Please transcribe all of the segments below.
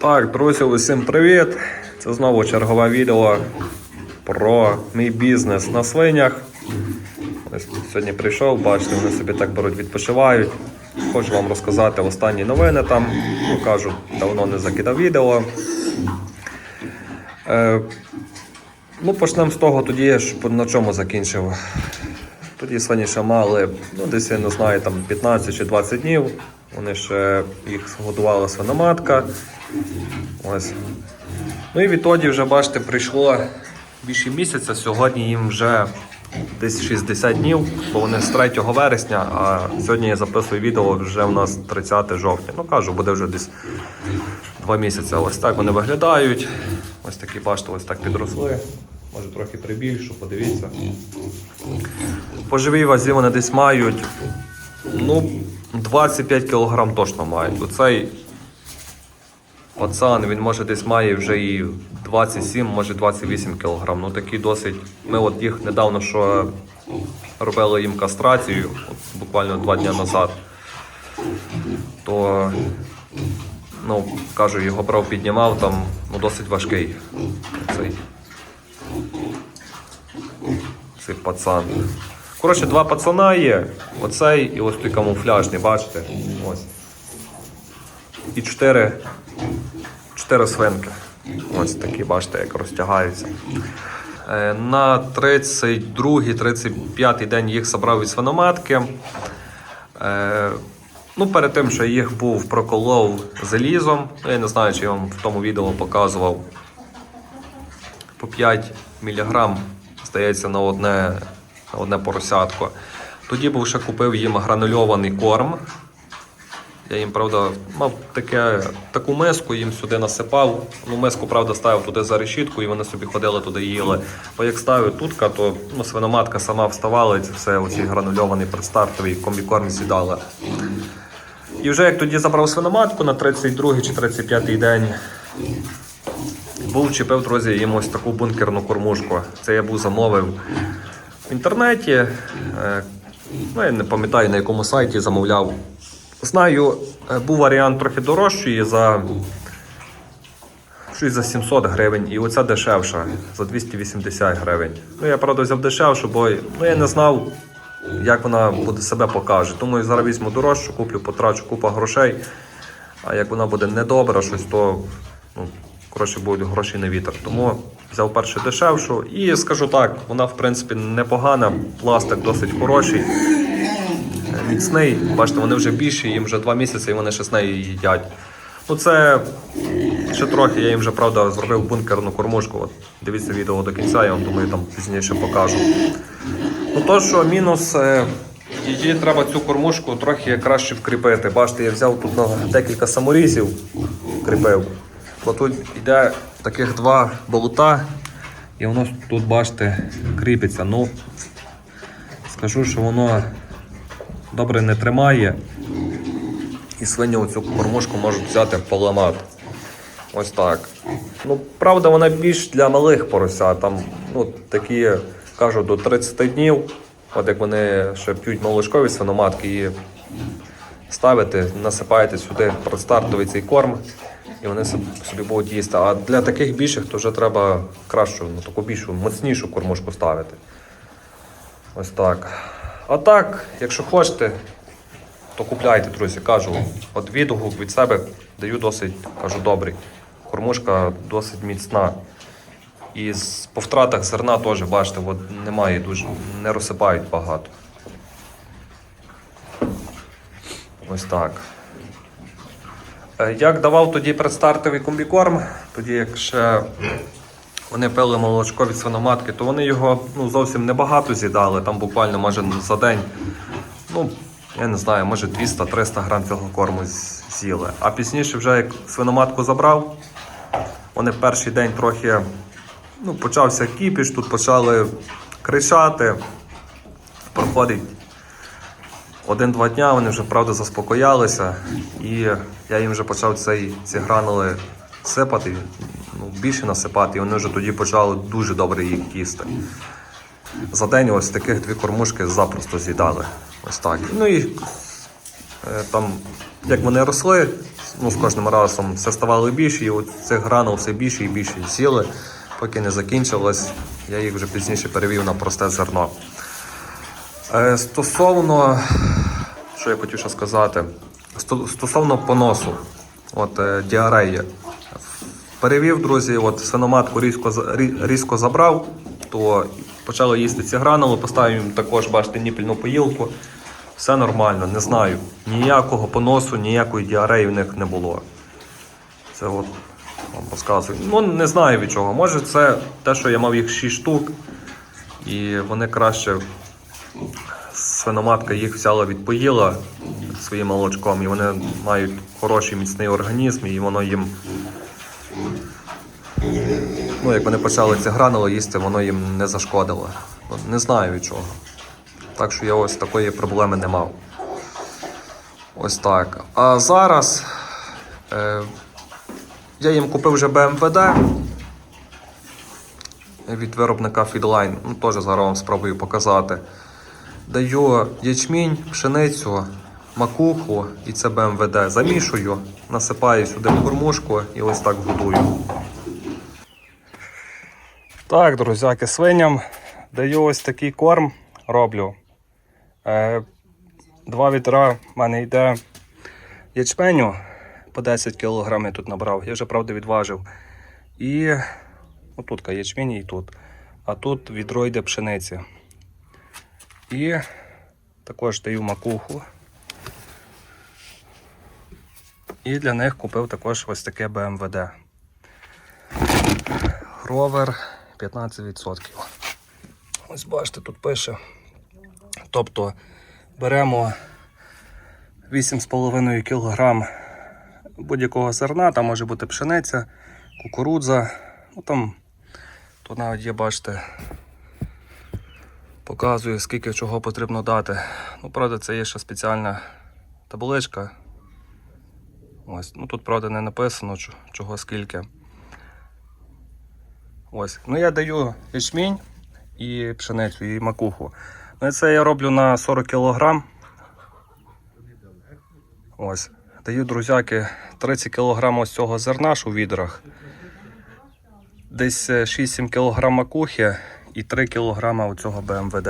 Так, друзі, усім привіт! Це знову чергове відео про мій бізнес на свинях. Сьогодні прийшов, бачите, вони собі так беруть, відпочивають. Хочу вам розказати останні новини там. Ну, кажу, давно не закидав відео. Е, ну, почнемо з того тоді, що на чому закінчив. Тоді свині ще мали, ну десь я не знаю, там 15 чи 20 днів. Вони ще їх годувала свиноматка. Ось. Ну і відтоді вже, бачите, прийшло більше місяця. Сьогодні їм вже десь 60 днів, бо вони з 3 вересня, а сьогодні я записую відео вже у нас 30 жовтня. Ну кажу, буде вже десь 2 місяці. Ось так вони виглядають. Ось такі, бачите, ось так підросли. Може трохи прибільшу, подивіться. По живій вазі вони десь мають ну, 25 кг точно мають. Оцей пацан, він може десь має вже і 27, може 28 кг. Ну такі досить. Ми от їх недавно що робили їм кастрацію, от, буквально два дні назад. То ну, кажу, його брав, піднімав там, ну досить важкий. Цей, цей пацан. Коротше, два пацана є. Оцей і ось той камуфляжний, бачите? Ось. І чотири, чотири свинки. Ось такі, бачите, як розтягаються. Е, На 32-35 день їх забрав від свиноматки. Е, Ну, перед тим, що їх був проколов залізом. Ну, Я не знаю, чи я вам в тому відео показував. По 5 мг, здається, на одне, на одне поросятко. Тоді був ще купив їм гранульований корм. Я їм, правда, мав таке, таку миску, їм сюди насипав. Ну, миску, правда, ставив туди за решітку, і вони собі ходили туди їли. Бо як ставив тутка, то ну, свиноматка сама вставала і це все оці гранульований предстартовий комбікорм з'їдала. І вже як тоді забрав свиноматку на 32 чи 35 день, був чіпив, друзі, їм ось таку бункерну кормушку. Це я був замовив в інтернеті. Е, Ну, я не пам'ятаю на якому сайті замовляв. Знаю, е, був варіант трохи дорожчий за щось за 700 гривень, і оця дешевша за 280 гривень. Ну, я правда взяв дешевшу, бо ну, я не знав, як вона буде себе покаже. Тому я зараз візьму дорожчу, куплю, потрачу купу грошей. А як вона буде недобра, щось, то ну, коротше будуть гроші на вітер. Тому взяв перше дешевшу. І скажу так, вона в принципі непогана, пластик досить хороший, міцний. Бачите, вони вже більші, їм вже два місяці і вони ще з нею їдять. Ну це ще трохи, я їм вже правда зробив бункерну кормушку. От, дивіться відео до кінця, я вам думаю, там пізніше покажу. Ну то, що мінус, е, її треба цю кормушку трохи краще вкріпити. Бачите, я взяв тут декілька саморізів, вкріпив. Бо тут йде таких два болота, і воно тут, бачите, кріпиться. Ну, скажу, що воно добре не тримає. І свині оцю кормушку можуть взяти поламати. Ось так. Ну, правда, вона більш для малих поросят. Там ну, такі, кажу, до 30 днів. От як вони ще п'ють молочкові свиноматки і ставите, насипаєте сюди предстартовий цей корм, і вони собі будуть їсти. А для таких більших то вже треба кращу, ну, таку більшу, моцнішу кормушку ставити. Ось так. А так, якщо хочете, то купляйте, друзі, кажу. От відгук від себе даю досить, кажу, добрий. Кормушка досить міцна. І по втратах зерна теж, бачите, от немає дуже, не розсипають багато. Ось так. Е, Як давав тоді предстартовий комбікорм, тоді як ще вони пили молочко від свиноматки, то вони його ну, зовсім небагато з'їдали, там буквально може за день. Ну, я не знаю, може 200-300 грам цього корму з'їли. А пізніше, вже як свиноматку забрав, вони перший день трохи ну, почався кіпіш, тут почали кричати. Проходить один-два дня, вони вже правда заспокоялися, і я їм вже почав цей, ці гранули сипати, ну, більше насипати, і вони вже тоді почали дуже добре їх їсти. За день ось таких дві кормушки запросто з'їдали. Ось так. Ну і е, там, як вони росли, ну, з кожним разом все ставало більше, і от цих гранул все більше і більше сіли, поки не закінчилось. Я їх вже пізніше перевів на просте зерно. Е, Стосовно, що я хотів ще сказати, стосовно поносу, от е, діареї. Перевів, друзі, от свиноматку різко, різко забрав, то почали їсти ці гранули, поставив їм також, бачите, ніпільну поїлку. Все нормально, не знаю. Ніякого поносу, ніякої діареї в них не було. Це от вам розказую. Ну, не знаю від чого. Може, це те, що я мав їх 6 штук, і вони краще свиноматка їх взяла, відпоїла своїм молочком, і вони мають хороший міцний організм, і воно їм. Ну, як вони почали ці гранули їсти, воно їм не зашкодило. Ну, Не знаю від чого. Так що я ось такої проблеми не мав. Ось так. А зараз е, я їм купив вже BMWD від виробника Feedline. Ну, теж зараз вам спробую показати. Даю ячмінь, пшеницю, макуху і це БМВД. Замішую, насипаю сюди кормушку і ось так годую. Так, друзяки, свиням даю ось такий корм, роблю. Е, два відра в мене йде ячменю по 10 кг я тут набрав. Я вже правда відважив. І отут ячмінь і тут. А тут відро йде пшениці. І також даю макуху. І для них купив також ось таке БМВД. Гровер 15%. Ось бачите, тут пише. Тобто беремо 8,5 кг будь-якого зерна, там може бути пшениця, кукурудза. Ну там тут навіть є, бачите, показує, скільки чого потрібно дати. Ну, правда, це є ще спеціальна табличка. Ось, ну тут, правда, не написано, чого скільки. Ось. Ну я даю ячмінь і пшеницю, і макуху. Ну це я роблю на 40 кг. Ось. Даю, друзяки, 30 кг ось цього зерна ж у відрах. Десь е, 6-7 кг макухи і 3 кг оцього БМВД.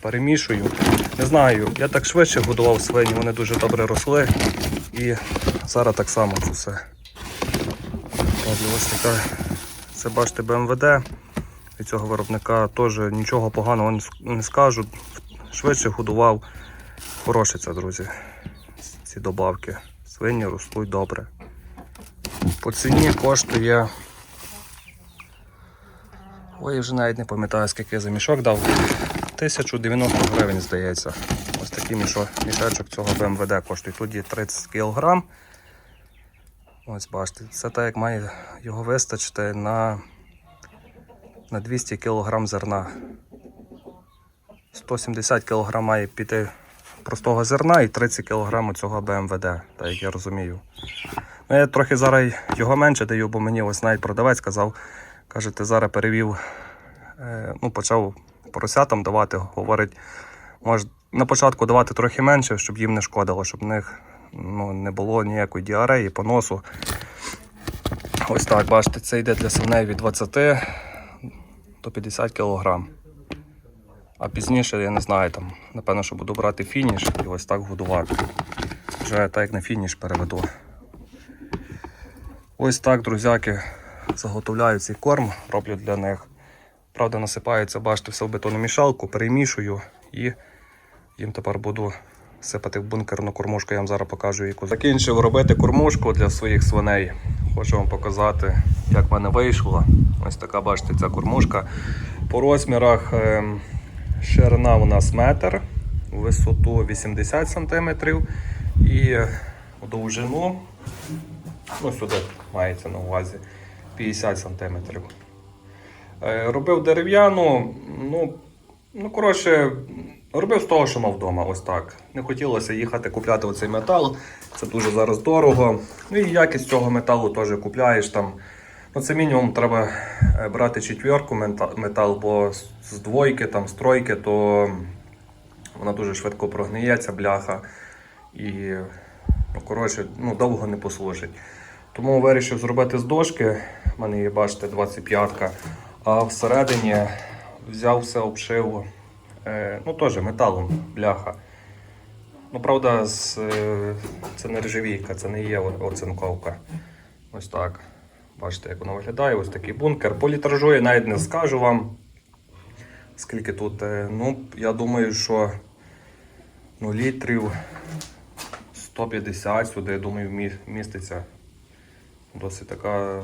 Перемішую. Не знаю, я так швидше годував свині, вони дуже добре росли. І зараз так само це все. Ось така. Це бачите БМВД. Від цього виробника теж нічого поганого не скажу. Швидше годував. Хороше це, друзі. Ці добавки. Свині ростуть добре. По ціні коштує. Ой, я вже навіть не пам'ятаю, скільки я за мішок дав. 1090 гривень, здається. Ось такий мішок, мішечок цього БМВД коштує. Тут є 30 кг. Ось бачите, це так як має його вистачити на, на 200 кг зерна. 170 кг має піти простого зерна і 30 кг цього БМВД, так як я розумію. Ну, я трохи зараз його менше даю, бо мені ось навіть продавець сказав, каже, ти зараз перевів, е, ну, почав поросятам давати, говорить, може на початку давати трохи менше, щоб їм не шкодило, щоб в них ну, не було ніякої діареї, поносу. Ось так, бачите, це йде для свиней від 20 до 50 кг. А пізніше, я не знаю, там, напевно, що буду брати фініш і ось так годувати. Вже так як на фініш переведу. Ось так, друзяки, заготовляю цей корм, роблю для них. Правда, насипається, бачите, все в бетономішалку, перемішую і їм тепер буду сипати в бункерну кормушку. Я вам зараз покажу яку. Закінчив робити кормушку для своїх свиней. Хочу вам показати, як в мене вийшло. Ось така, бачите, ця кормушка. По розмірах ем, ширина у нас метр, висоту 80 см і довжину, ну сюди мається на увазі 50 см. Е, Робив дерев'яну, ну, ну коротше, робив з того, що мав вдома, ось так. Не хотілося їхати купляти оцей метал, це дуже зараз дорого. Ну і якість цього металу теж купляєш там. Ну, це мінімум треба е, брати четвірку метал, бо з двойки, там, з тройки, то вона дуже швидко прогниється, бляха. І Ну, коротше, ну, довго не послужить. Тому вирішив зробити з дошки. У мене є, бачите, 25-ка. А всередині взяв все, обшив. Е, ну, теж металом, бляха. Ну, правда, з, е, це не ржавійка, це не є оцинковка. Ось так. Бачите, як воно виглядає. Ось такий бункер. По літражу я навіть не скажу вам. Скільки тут. е, Ну, я думаю, що ну, літрів 150 сюди, я думаю, міститься. Досить така.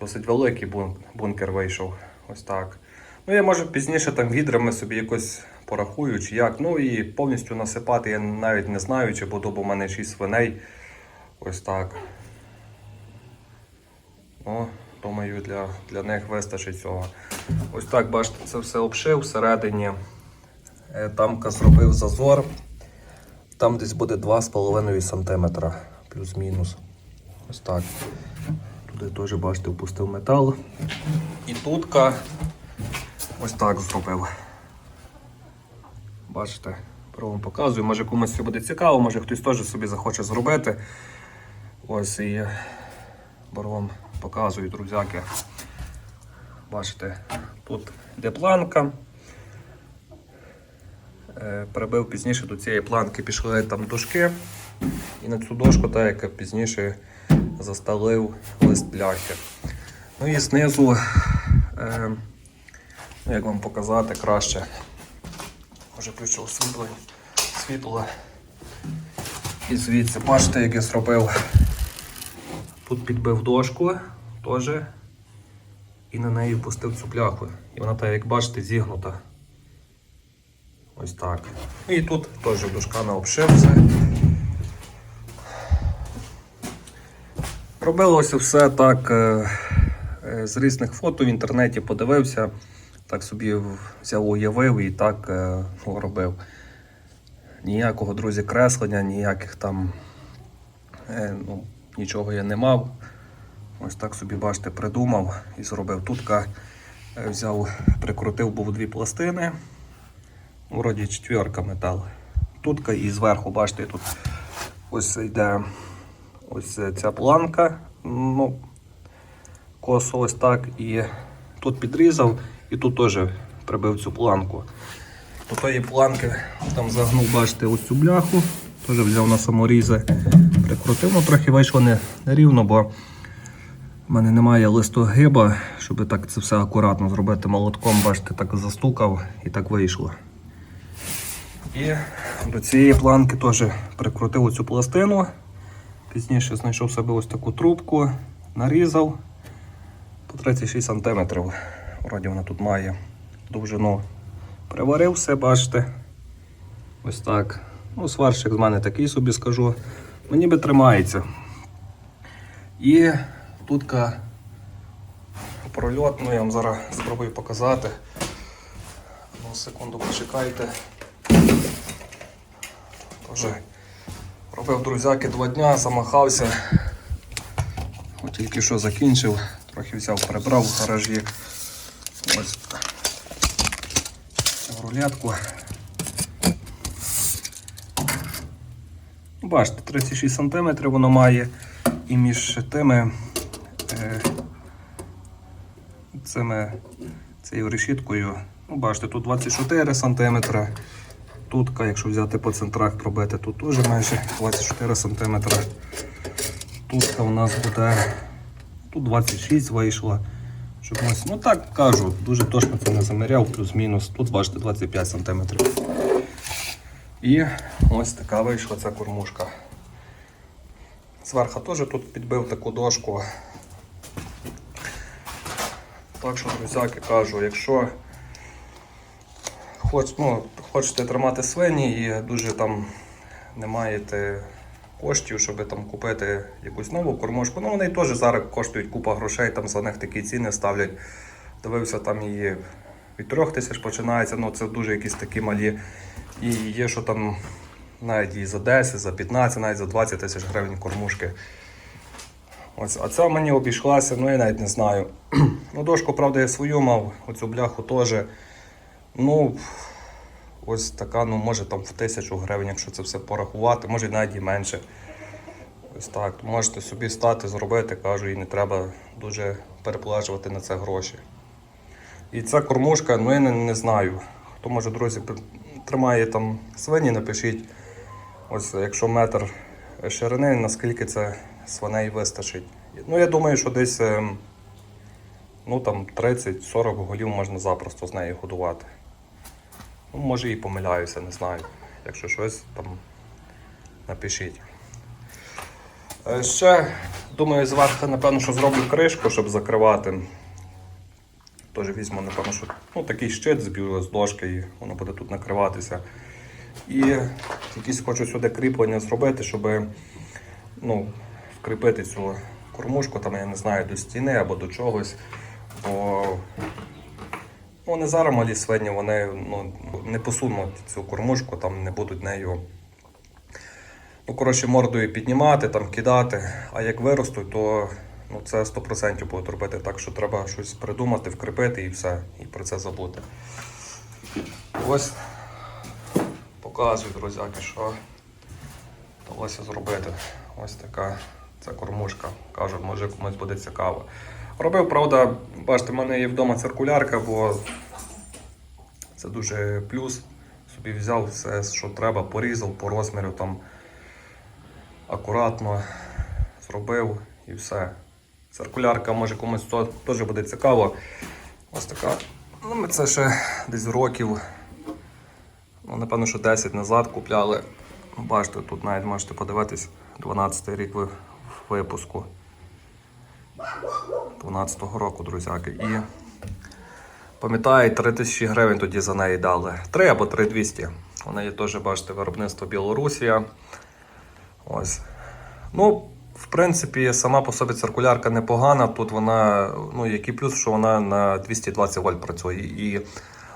Досить великий бункер вийшов. Ось так. Ну, я може пізніше там відрами собі якось порахую чи як. Ну і повністю насипати я навіть не знаю, чи буду, в мене 6 свиней. Ось так. Ну, думаю, для, для них вистачить цього. Ось так, бачите, це все обшив всередині. Е, Тамка зробив зазор. Там десь буде 2,5 см плюс-мінус. Ось так. Туди теж, бачите, впустив метал. І тутка ось так зробив. Бачите, вам показую. Може комусь це буде цікаво, може хтось теж собі захоче зробити. Ось і вам показую, друзяки. Бачите, тут йде планка. Е, Прибив пізніше до цієї планки пішли там дошки. І на цю дошку, так як пізніше застелив лист бляхи. Ну і знизу, е, як вам показати краще. Може включив світло. світло. І звідси, бачите, як я зробив. Тут підбив дошку теж. І на неї впустив цю бляху. І вона так, як бачите, зігнута. Ось так. І тут теж дошками обшив все. Робилося все так е, е, з різних фото в інтернеті подивився, так собі взяв, уявив і так е, ну, робив. Ніякого, друзі, креслення, ніяких там е, ну, нічого я не мав. Ось так собі, бачите, придумав і зробив. Тутка е, взяв, прикрутив був дві пластини. Вроді четверка метал. Тутка і зверху, бачите, тут ось йде ось ця планка. Ну, косо ось так. І тут підрізав, і тут теж прибив цю планку. До тої планки там загнув, бачите, ось цю бляху. Теж взяв на саморізи, прикрутив, ну трохи вийшло не, рівно, бо в мене немає листогиба, щоб так це все акуратно зробити молотком, бачите, так застукав і так вийшло. І до цієї планки теж прикрутив оцю пластину. Пізніше знайшов собі ось таку трубку, нарізав по 36 см. Вроді вона тут має довжину. Приварив все, бачите. Ось так. Ну, сварщик з мене такий собі скажу. Ну, ніби тримається. І тутка прольот, ну я вам зараз спробую показати. Ну, секунду почекайте. Вже робив друзяки два дня, замахався. От тільки що закінчив, трохи взяв, прибрав в гаражі. Ось цю рулетку. Бачите, 36 см воно має і між тими е, цими цією решіткою, ну бачите, тут 24 см. Тут, якщо взяти по центрах пробити, тут теж майже 24 см. Тут у нас буде тут 26 вийшло. Щоб ось, ну так кажу, дуже точно це не заміряв, плюс-мінус. Тут бачите 25 см. І ось така вийшла ця кормушка. Зверху теж тут підбив таку дошку. Так що, друзяки, кажу, якщо хоч, ну, хочете тримати свині і дуже там не маєте коштів, щоб там купити якусь нову кормушку, ну вони теж зараз коштують купа грошей, там за них такі ціни ставлять. Дивився, там її від 3 тисяч починається, ну це дуже якісь такі малі. І є, що там навіть і за 10, за 15, навіть за 20 тисяч гривень кормушки. Ось, а ця мені обійшлася, ну я навіть не знаю. ну, дошку, правда, я свою мав, оцю бляху теж. Ну, ось така, ну може там в тисячу гривень, якщо це все порахувати, може навіть і менше. Ось так. Можете собі стати, зробити, кажу, і не треба дуже переплачувати на це гроші. І ця кормушка, ну я не, не знаю. Хто може, друзі, тримає там свині, напишіть. Ось якщо метр ширини, наскільки це свиней вистачить. Ну, я думаю, що десь ем, ну, там 30-40 голів можна запросто з нею годувати. Ну, може і помиляюся, не знаю. Якщо щось там напишіть. Е, Ще думаю, зверху, напевно, що зроблю кришку, щоб закривати. Теж візьму, напевно, що ну, такий щит зб'ю з дошки, і воно буде тут накриватися. І якісь хочу сюди кріплення зробити, щоб ну, вкріпити цю кормушку, там, я не знаю, до стіни або до чогось. Бо вони зараз малі свині, вони ну, не посунуть цю кормушку, там не будуть нею. Ну, коротше, мордою піднімати, там кидати. А як виростуть, то ну, це 100% будуть робити. Так що треба щось придумати, вкріпити і все, і про це забути. Ось показую, друзяки, що вдалося зробити. Ось така ця кормушка. Кажу, може комусь буде цікаво. Робив, правда, бачите, в мене є вдома циркулярка, бо це дуже плюс. Собі взяв все, що треба, порізав по розміру там акуратно зробив і все. Циркулярка може комусь то теж буде цікаво. Ось така. Ну, ми це ще десь років, ну, напевно, що 10 назад купляли. Бачите, тут навіть можете подивитись, 12 рік ви- випуску. 12-го року, друзяки. І пам'ятаю, 3 тисячі гривень тоді за неї дали. 3 або 3200. Вона є теж, бачите, виробництво Білорусія. Ось. Ну, в принципі, сама по собі циркулярка непогана. Тут вона, ну, який плюс, що вона на 220 вольт працює. І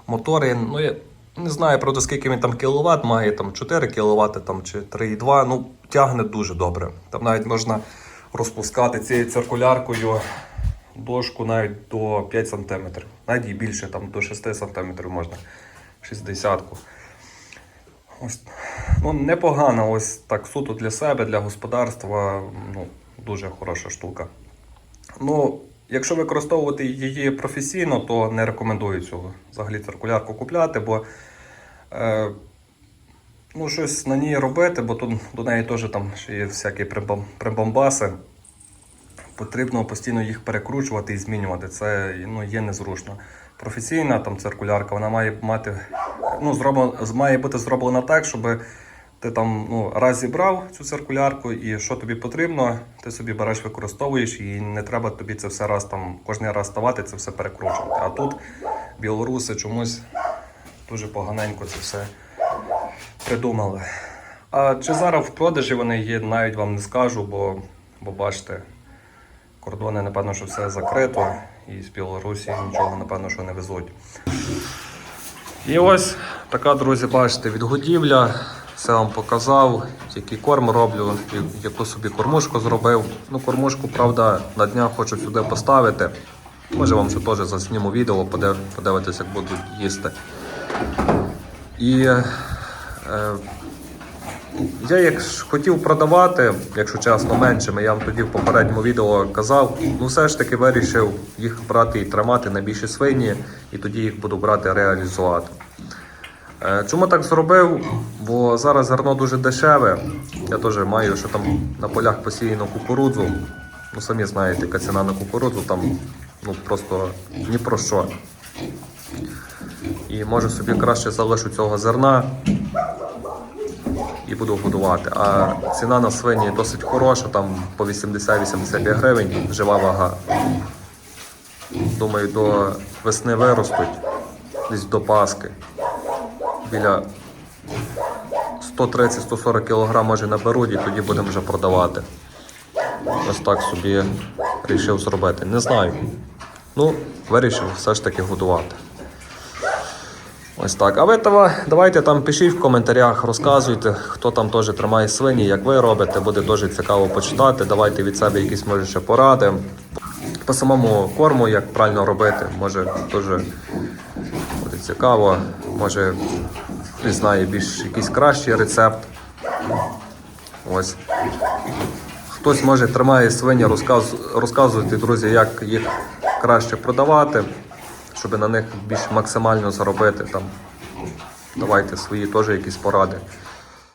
мотори, ну, я не знаю, правда, скільки він там кіловат має, там 4 кВт там, чи 3,2, ну, тягне дуже добре. Там навіть можна розпускати цією циркуляркою дошку навіть до 5 см. Навіть і більше, там до 6 см можна. 60 Ось, ну, непогано, ось так суто для себе, для господарства. Ну, дуже хороша штука. Ну, якщо використовувати її професійно, то не рекомендую цього взагалі циркулярку купляти, бо е, ну, щось на ній робити, бо тут до неї теж там ще є всякі прибамбаси. Потрібно постійно їх перекручувати і змінювати. Це ну, є незручно. Професійна там циркулярка, вона має мати, ну, зроблена, має бути зроблена так, щоб ти там ну, раз зібрав цю циркулярку, і що тобі потрібно, ти собі береш, використовуєш, і не треба тобі це все раз там кожен раз ставати, це все перекручувати. А тут білоруси чомусь дуже поганенько це все придумали. А чи зараз в продажі вони є, навіть вам не скажу, бо, бо бачите, кордони, напевно, що все закрито, і з Білорусі нічого, напевно, що не везуть. І ось така, друзі, бачите, відгодівля. Все вам показав, який корм роблю, яку собі кормушку зробив. Ну, кормушку, правда, на днях хочу сюди поставити. Може вам ще теж засніму відео, подив- подивитись, як будуть їсти. І я як хотів продавати, якщо чесно, меншими, я вам тоді в попередньому відео казав, ну все ж таки вирішив їх брати і тримати на більші свині, і тоді їх буду брати реалізувати. Е, Чому так зробив? Бо зараз зерно дуже дешеве. Я теж маю, що там на полях посіяно кукурудзу. Ну самі знаєте, яка ціна на кукурудзу, там ну просто ні про що. І може собі краще залишу цього зерна і буду годувати. А ціна на свині досить хороша, там по 80-85 гривень жива вага. Думаю, до весни виростуть, десь до Паски. Біля 130-140 кг може наберуть і тоді будемо вже продавати. Ось так собі вирішив зробити. Не знаю. Ну, вирішив все ж таки годувати. Ось так. А ви тава- давайте там пишіть в коментарях, розказуйте, хто там теж тримає свині, як ви робите, буде дуже цікаво почитати. Давайте від себе якісь може ще поради. По самому корму, як правильно робити, може теж буде цікаво. Може хтось знає більш якийсь кращий рецепт. Ось. Хтось може тримає свині, розказ, розказуйте, друзі, як їх краще продавати, щоб на них більш максимально заробити. Там. Давайте свої теж якісь поради.